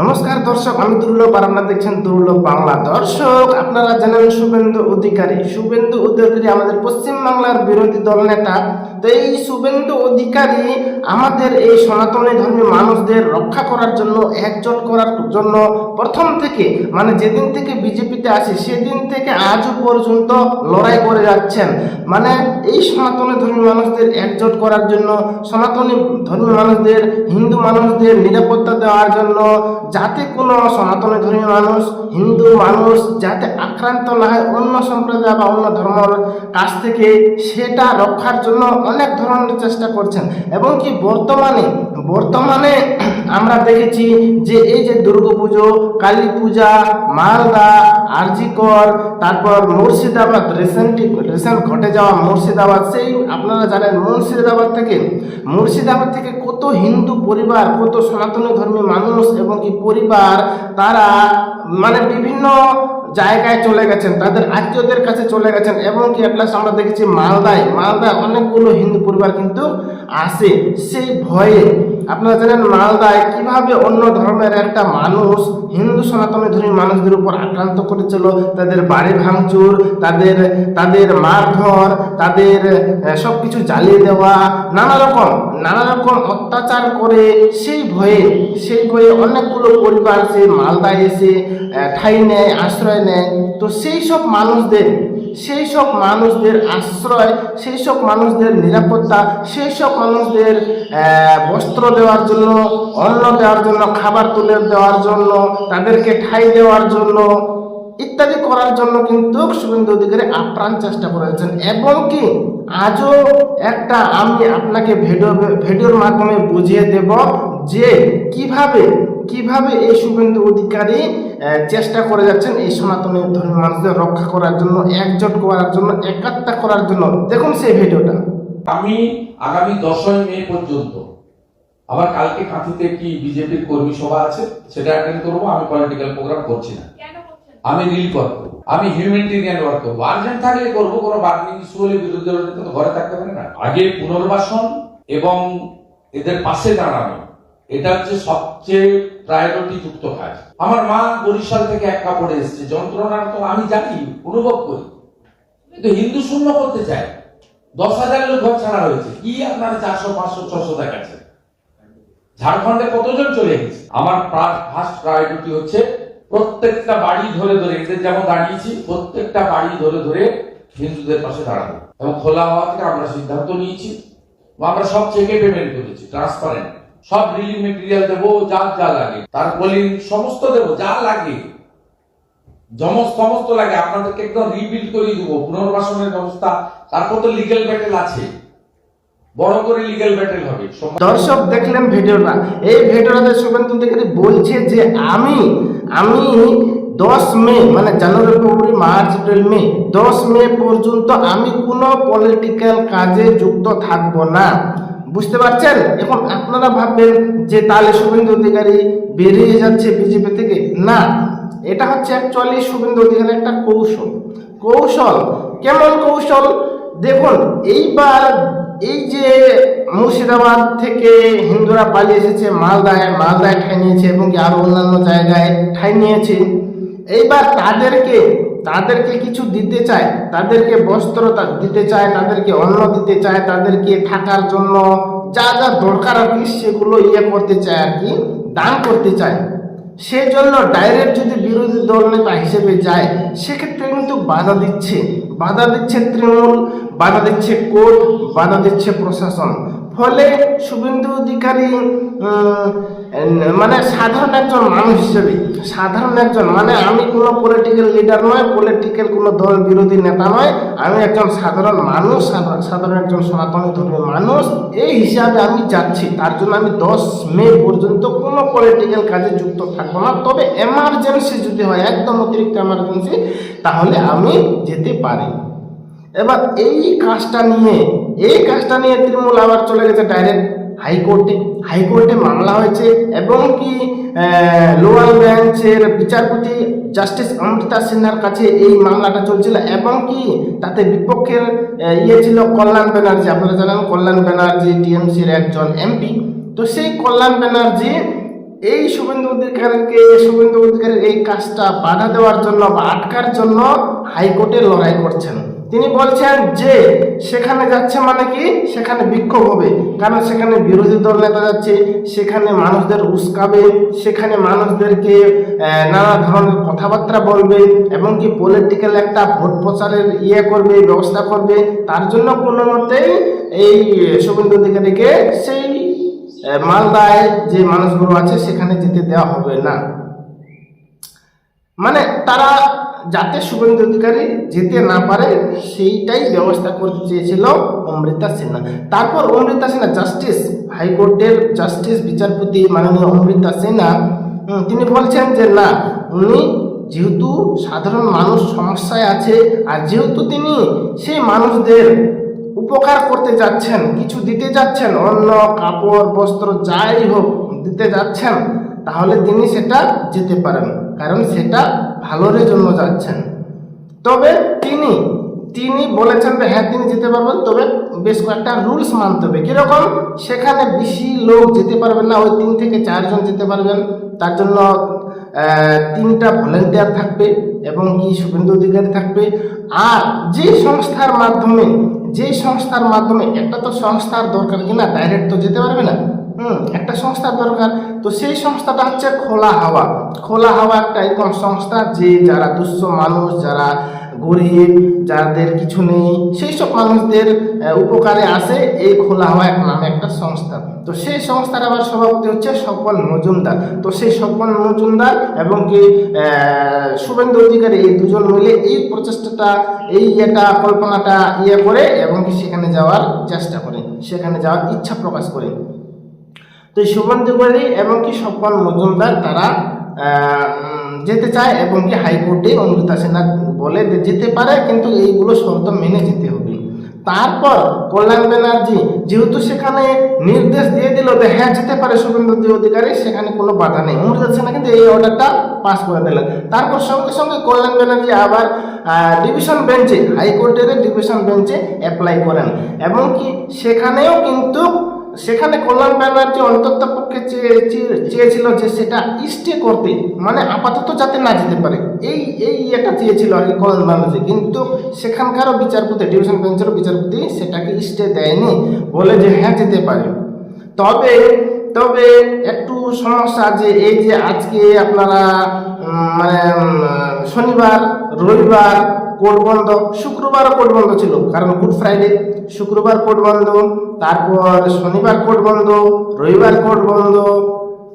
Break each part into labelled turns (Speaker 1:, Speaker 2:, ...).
Speaker 1: নমস্কার দর্শক, আমি দুর্লভ আর আপনারা দেখছেন দুর্লভ বাংলা দর্শক। আপনারা জানেন শুভেন্দু অধিকারী। শুভেন্দু অধিকারী আমাদের পশ্চিমবাংলার বিরোধী দল নেতা তো এই শুভেন্দু অধিকারী, আমাদের এই সনাতনী ধর্মী মানুষদের রক্ষা করার জন্য, একজোট করার জন্য প্রথম থেকে মানে যেদিন থেকে বিজেপিতে আসে, সেদিন থেকে আজও পর্যন্ত লড়াই করে যাচ্ছেন। মানে এই সনাতনী ধর্মী মানুষদের একজোট করার জন্য, সনাতনী ধর্মী মানুষদের, হিন্দু মানুষদের নিরাপত্তা দেওয়ার জন্য, যাতে কোনো সনাতনী ধর্মী মানুষ, হিন্দু মানুষ যাতে আক্রান্ত না হয় অন্য সম্প্রদায় বা অন্য ধর্মের কাছ থেকে, সেটা রক্ষার জন্য অনেক ধরনের চেষ্টা করছেন। এবং কি বর্তমানে বর্তমানে আমরা দেখেছি যে এই যে দুর্গাপুজো কালী পূজা, মালদা, আরজিকর, তারপর মুর্শিদাবাদ রিসেন্টলি রিসেন্ট ঘটে যাওয়া মুর্শিদাবাদ, সেই আপনারা জানেন মুর্শিদাবাদ থেকে মুর্শিদাবাদ থেকে কত হিন্দু পরিবার, কত সনাতনী ধর্মী মানুষ এবং কি পরিবার, তারা মানে বিভিন্ন জায়গায় চলে গেছেন, তাদের আত্মীয়দের কাছে চলে গেছেন, এবং কি প্লাস আমরা দেখেছি মালদায় মালদায় অনেকগুলো হিন্দু পরিবার কিন্তু আসে। সেই ভয়ে আপনারা জানেন মালদায় কীভাবে অন্য ধর্মের একটা মানুষ, হিন্দু সনাতনী ধর্মী মানুষদের উপর আক্রান্ত করেছিল, তাদের বাড়ি ভাঙচুর, তাদের তাদের মারধর, তাদের সব কিছু জ্বালিয়ে দেওয়া, নানা রকম নানা রকম অত্যাচার করে সেই ভয়ে সেই ভয়ে অনেকগুলো পরিবার সে মালদায় এসে ঠাই নেয়, আশ্রয় নেয়। তো সেই সব মানুষদের, সেই সব মানুষদের আশ্রয়, সেই সব মানুষদের নিরাপত্তা, সেই সব মানুষদের বস্ত্র দেওয়ার জন্য, অন্ন দেওয়ার জন্য, খাবার তুলে দেওয়ার জন্য, তাদেরকে ঠাঁই দেওয়ার জন্য, ইত্যাদি করার জন্য কিন্তু শুভেন্দু অধিকারী আপ্রাণ চেষ্টা করেছেন। এবং কি, আজও একটা আমি আপনাকে ভিডিও, ভিডিওর মাধ্যমে বুঝিয়ে দেব যে কীভাবে কীভাবে এই শুভেন্দু অধিকারী চেষ্টা করে যাচ্ছেন এই সনাতনী ধর্মী মানুষদের রক্ষা করার জন্য, একজোট করার জন্য একাত্তা করার জন্য। দেখুন সেই ভিডিওটা।
Speaker 2: আমি আগামী দশই মে পর্যন্ত আবার কালকে কাঁথিতে কি বিজেপির কর্মী সভা আছে সেটা অ্যাটেন্ড করব আমি পলিটিক্যাল প্রোগ্রাম করছি না। আমি ওয়ার্ক করব আমি হিউম্যানিটেরিয়ান ওয়ার্ক করব। আর্জেন্ট থাকলে করব কোনো বার্নিং ইস্যু হলে বিরোধী দলের তো ঘরে থাকতে পারে না। আগে পুনর্বাসন এবং এদের পাশে দাঁড়ানো এটা হচ্ছে সবচেয়ে প্রায়োরিটি যুক্ত কাজ। আমার মা বরিশাল থেকে এক কাপড়ে এসেছে যন্ত্রণা তো আমি জানি অনুভব করি। কিন্তু হিন্দু শূন্য করতে চায় দশ হাজার লোক ঘর ছাড়া হয়েছে কি আপনার চারশো পাঁচশো ছশো দেখাচ্ছে ঝাড়খণ্ডে কতজন চলে গেছে? আমার ফার্স্ট প্রায়োরিটি হচ্ছে প্রত্যেকটা বাড়ি ধরে ধরে, এদের যেমন দাঁড়িয়েছি, প্রত্যেকটা বাড়ি ধরে ধরে হিন্দুদের পাশে দাঁড়াবো। এবং খোলা হওয়া থেকে আমরা সিদ্ধান্ত নিয়েছি। আমরা সব চেকে পেমেন্ট করেছি ট্রান্সপারেন্ট সব রিলিফ মেটেরিয়াল দেবো, যা যা লাগে। তার তারপরে সমস্ত দেবো, যা লাগে। জমস সমস্ত লাগে, আপনাদেরকে একদম রিবিল্ড করে দেবো। পুনর্বাসনের ব্যবস্থা, তারপর তো লিগেল ব্যাটেল আছে। বড় করে লিগেল ব্যাটেল হবে।
Speaker 1: দর্শক দেখলেন ভিডিওটা এই ভিডিওটাতে শুভেন্দু অধিকারী বলছে যে আমি আমি দশ মে মানে জানুয়ারি ফেব্রুয়ারি মার্চ এপ্রিল মে দশ মে পর্যন্ত আমি কোনো পলিটিক্যাল কাজে যুক্ত থাকব না। বুঝতে পারছেন? এখন আপনারা ভাববেন যে তাহলে শুভেন্দু অধিকারী বেরিয়ে যাচ্ছে বিজেপি থেকে? না এটা হচ্ছে অ্যাকচুয়ালি শুভেন্দু অধিকারী একটা কৌশল। কৌশল কেমন কৌশল? দেখুন এইবার এই যে মুর্শিদাবাদ থেকে হিন্দুরা পালিয়ে এসেছে, মালদায় মালদায় ঠাই নিয়েছে এবং কি আরও অন্যান্য জায়গায় ঠাই নিয়েছে, এইবার তাদেরকে তাদেরকে কিছু দিতে চায়, তাদেরকে বস্ত্র দিতে চায়, তাদেরকে অন্ন দিতে চায়, তাদেরকে থাকার জন্য যা যা দরকার আর কি, সেগুলো ইয়ে করতে চায় আর কি, দান করতে চায়। সেই জন্য ডাইরেক্ট যদি বিরোধী দল নেতা হিসেবে যায়, সেক্ষেত্রে কিন্তু বাধা দিচ্ছে। বাধা দিচ্ছে তৃণমূল, বাধা দিচ্ছে কোর্ট, বাধা দিচ্ছে প্রশাসন। ফলে শুভেন্দু অধিকারী মানে সাধারণ একজন মানুষ হিসেবে, সাধারণ একজন মানে আমি কোনো পলিটিক্যাল লিডার নয় পলিটিক্যাল কোনো দল বিরোধী নেতা নয়, আমি একজন সাধারণ মানুষ সাধারণ একজন সনাতনী ধর্মের মানুষ, এই হিসাবে আমি যাচ্ছি। তার জন্য আমি দশ মে পর্যন্ত কোনো পলিটিক্যাল কাজে যুক্ত থাকব না। তবে এমার্জেন্সি যদি হয়, একদম অতিরিক্ত এমার্জেন্সি তাহলে আমি যেতে পারি। এবার এই কাজটা নিয়ে, এই কাজটা নিয়ে তৃণমূল আবার চলে গেছে ডাইরেক্ট হাইকোর্টে। হাইকোর্টে মামলা হয়েছে এবং কি লোয়ার বেঞ্চের বিচারপতি জাস্টিস অমৃতা সিনহার কাছে এই মামলাটা চলছিল এবং কি, তাতে বিপক্ষের ইয়ে ছিল কল্যাণ ব্যানার্জি। আপনারা জানেন কল্যাণ ব্যানার্জি টিএমসির একজন এমপি। তো সেই কল্যাণ ব্যানার্জি, এই শুভেন্দু অধিকারীকে, শুভেন্দু অধিকারীর এই কাজটা বাধা দেওয়ার জন্য বা আটকার জন্য হাইকোর্টে লড়াই করছেন। তিনি বলছেন যে, সেখানে যাচ্ছে মানে কি? সেখানে বিক্ষোভ হবে। কারণ সেখানে বিরোধী দল নেতা যাচ্ছে, সেখানে মানুষদের উস্কাবে, সেখানে মানুষদেরকে নানা ধরনের কথাবার্তা বলবে এবং কি পলিটিক্যাল একটা ভোট প্রচারের ইয়ে করবে, ব্যবস্থা করবে। তার জন্য কোনো মতেই এই শুভেন্দু অধিকারীকে সেই মালদায় যে মানুষগুলো আছে, সেখানে যেতে দেওয়া হবে না। মানে তারা যাতে শুভেন্দু অধিকারী যেতে না পারে, সেইটাই ব্যবস্থা করতে চেয়েছিল অমৃতা সিনহা তারপর অমৃতা সিনহা জাস্টিস হাইকোর্টের জাস্টিস বিচারপতি মাননীয় অমৃতা সিনহা তিনি বলছেন যে, না, উনি যেহেতু সাধারণ মানুষ সমস্যায় আছে, আর যেহেতু তিনি সেই মানুষদের উপকার করতে যাচ্ছেন, কিছু দিতে যাচ্ছেন অন্য কাপড়, বস্ত্র, যাই হোক, দিতে যাচ্ছেন তাহলে তিনি সেটা যেতে পারেন, কারণ সেটা ভালোর জন্য যাচ্ছেন। তবে তিনি তিনি বলেছেন যে হ্যাঁ তিনি যেতে পারবেন, তবে বেশ কয়েকটা রুলস মানতে হবে। কীরকম? সেখানে বেশি লোক যেতে পারবেন না, ওই তিন থেকে চারজন যেতে পারবেন। তার জন্য তিনটা ভলেন্টিয়ার থাকবে এবং কি শুভেন্দু অধিকারী থাকবে। আর যে সংস্থার মাধ্যমে, যে সংস্থার মাধ্যমে, একটা তো সংস্থার দরকার কিনা ডাইরেক্ট তো যেতে পারবে না। হুম, একটা সংস্থার দরকার। তো সেই সংস্থাটা হচ্ছে খোলা হাওয়া। খোলা হাওয়া একটা এরকম সংস্থা যে যারা দুঃস্থ মানুষ, যারা গরিব, যাদের কিছু নেই, সেই সব মানুষদের উপকারে আসে এই খোলা হাওয়া এক নামে একটা সংস্থা। তো সেই সংস্থার আবার সভাপতি হচ্ছে স্বপন মজুমদার। তো সেই স্বপন মজুমদার এবং কি শুভেন্দু অধিকারী এই দুজন মিলে এই প্রচেষ্টাটা, এই এটা কল্পনাটা ইয়ে করে এবং কি সেখানে যাওয়ার চেষ্টা করে। সেখানে যাওয়ার ইচ্ছা প্রকাশ করে। তো এই শুভেন্দু অধিকারী এবং কি স্বপন মজুমদার তারা যেতে চায় এবং কি হাইকোর্টে অমৃতা সিনহা বলে যেতে পারে, কিন্তু এইগুলো শর্ত মেনে যেতে হবে। তারপর কল্যাণ ব্যানার্জি যেহেতু সেখানে নির্দেশ দিয়ে দিল যে হ্যাঁ যেতে পারে শুভেন্দু অধিকারী সেখানে কোনো বাধা নেই। অমৃতা সিনহা কিন্তু এই অর্ডারটা পাস করে দিলেন তারপর সঙ্গে সঙ্গে কল্যাণ ব্যানার্জি আবার ডিভিশন বেঞ্চে হাইকোর্টের ডিভিশন বেঞ্চে অ্যাপ্লাই করেন। এবং কি সেখানেও কিন্তু সেখানে কল্যাণ ব্যানার্জি অন্তত পক্ষে চেয়ে- চেয়ে- চেয়েছিল যে সেটা স্টে করতে মানে আপাতত যাতে না যেতে পারে, এই এই এটা চেয়েছিল আর কি কল্যাণ ব্যানার্জি। কিন্তু সেখানকারও বিচারপতি, ডিভিশন বেঞ্চেরও বিচারপতি সেটাকে স্টে দেয়নি, বলে যে হ্যাঁ যেতে পারে। তবে তবে একটু সমস্যা যে এই যে আজকে আপনারা মানে শনিবার, রবিবার কোর্ট বন্ধ। শুক্রবারও কোর্ট বন্ধ ছিল, কারণ গুড ফ্রাইডে। শুক্রবার কোর্ট বন্ধ, তারপর শনিবার কোর্ট বন্ধ, রবিবার কোর্ট বন্ধ।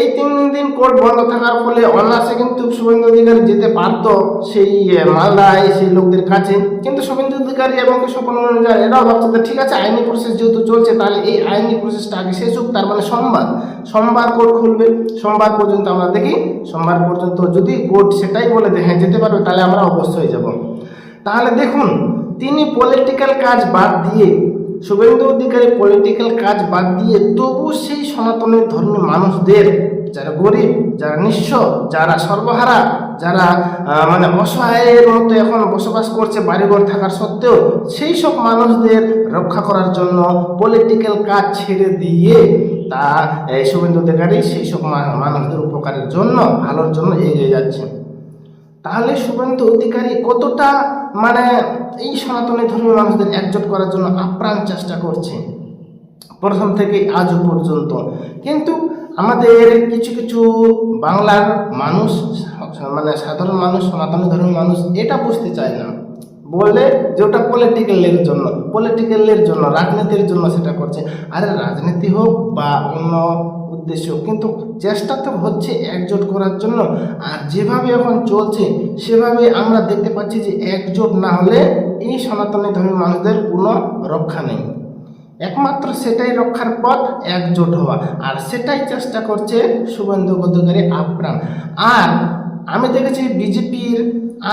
Speaker 1: এই তিন দিন কোর্ট বন্ধ থাকার ফলে অনায়াসে কিন্তু শুভেন্দু অধিকারী যেতে পারতো সেই মালদায় সেই লোকদের কাছে। কিন্তু শুভেন্দু অধিকারী এবং স্বপন মজুমদার এরাও ভাবছে যে, ঠিক আছে, আইনি প্রসেস যেহেতু চলছে, তাহলে এই আইনি প্রসেসটা আগে শেষ হোক, তার মানে সোমবার। সোমবার কোর্ট খুলবে। সোমবার পর্যন্ত আমরা দেখি। সোমবার পর্যন্ত যদি কোর্ট সেটাই বলে যে হ্যাঁ যেতে পারবে, তাহলে আমরা অবশ্যই যাব। তাহলে দেখুন, তিনি পলিটিক্যাল কাজ বাদ দিয়ে, শুভেন্দু অধিকারী পলিটিক্যাল কাজ বাদ দিয়ে তবু সেই সনাতনের ধর্মী মানুষদের, যারা গরিব, যারা নিঃস্ব, যারা সর্বহারা, যারা মানে অসহায়ের মতো এখন বসবাস করছে বাড়িঘর থাকার সত্ত্বেও, সেই সব মানুষদের রক্ষা করার জন্য পলিটিক্যাল কাজ ছেড়ে দিয়ে তা শুভেন্দু অধিকারী সেই সব মানুষদের উপকারের জন্য, ভালোর জন্য এগিয়ে যাচ্ছে। তাহলে শুভেন্দু অধিকারী কতটা মানে এই সনাতনী ধর্মী মানুষদের একজোট করার জন্য আপ্রাণ চেষ্টা করছে? প্রথম থেকে আজও পর্যন্ত। কিন্তু আমাদের কিছু কিছু বাংলার মানুষ মানে সাধারণ মানুষ, সনাতনী ধর্মী মানুষ এটা বুঝতে চায় না। বলে যে ওটা পলিটিক্যালের জন্য পলিটিক্যালের জন্য, রাজনীতির জন্য সেটা করছে। আরে রাজনীতি হোক বা অন্য উদ্দেশ্য কিন্তু চেষ্টা তো হচ্ছে একজোট করার জন্য। আর যেভাবে এখন চলছে সেভাবে আমরা দেখতে পাচ্ছি যে একজোট না হলে এই সনাতনী ধর্মী মানুষদের কোনো রক্ষা নেই। একমাত্র সেটাই রক্ষার পথ, একজোট হওয়া। আর সেটাই চেষ্টা করছে শুভেন্দু অধিকারী আপ্রাণ। আর আমি দেখেছি বিজেপির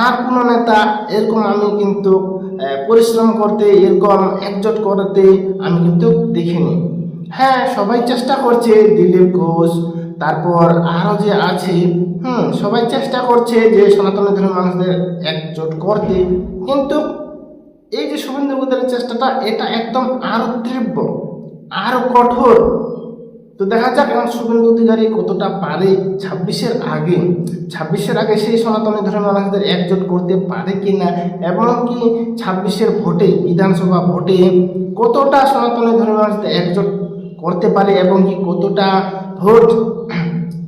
Speaker 1: আর কোনো নেতা এরকম আমি কিন্তু পরিশ্রম করতে, এরকম একজোট করতে আমি কিন্তু দেখিনি। হ্যাঁ সবাই চেষ্টা করছে, দিলীপ ঘোষ, তারপর আরও যে আছে, হুম, সবাই চেষ্টা করছে যে সনাতন ধর্মের মানুষদের একজোট করতে। কিন্তু এই যে শুভেন্দু অধিকারীর চেষ্টাটা, এটা একদম আরও তীব্র, আরও কঠোর। তো তো দেখা যাক, এখন শুভেন্দু অধিকারী কতটা পারে ছাব্বিশের আগে। ছাব্বিশের আগে সেই সনাতনী ধর্মের মানুষদের একজোট করতে পারে কি না এমনকি ছাব্বিশের ভোটে, বিধানসভা ভোটে কতটা সনাতনী ধর্মের মানুষদের একজোট করতে পারে এবং কি কতটা ভোট,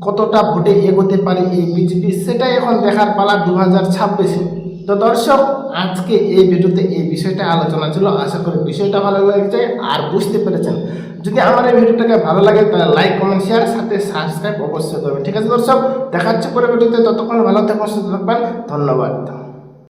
Speaker 1: কতটা ভোটে এগোতে পারে এই বিজেপি সেটাই এখন দেখার পালা দু হাজার ছাব্বিশে। তো দর্শক, আজকে এই ভিডিওতে এই বিষয়টা আলোচনা ছিল। আশা করি বিষয়টা ভালো লাগছে আর বুঝতে পেরেছেন। যদি আমার এই ভিডিওটাকে ভালো লাগে, তাহলে লাইক কমেন্ট শেয়ার সাথে সাবস্ক্রাইব অবশ্যই করবেন। ঠিক আছে দর্শক দেখাচ্ছে পরে ভিডিওতে। ততক্ষণ ভালো থাকবেন সুস্থ থাকবেন। ধন্যবাদ।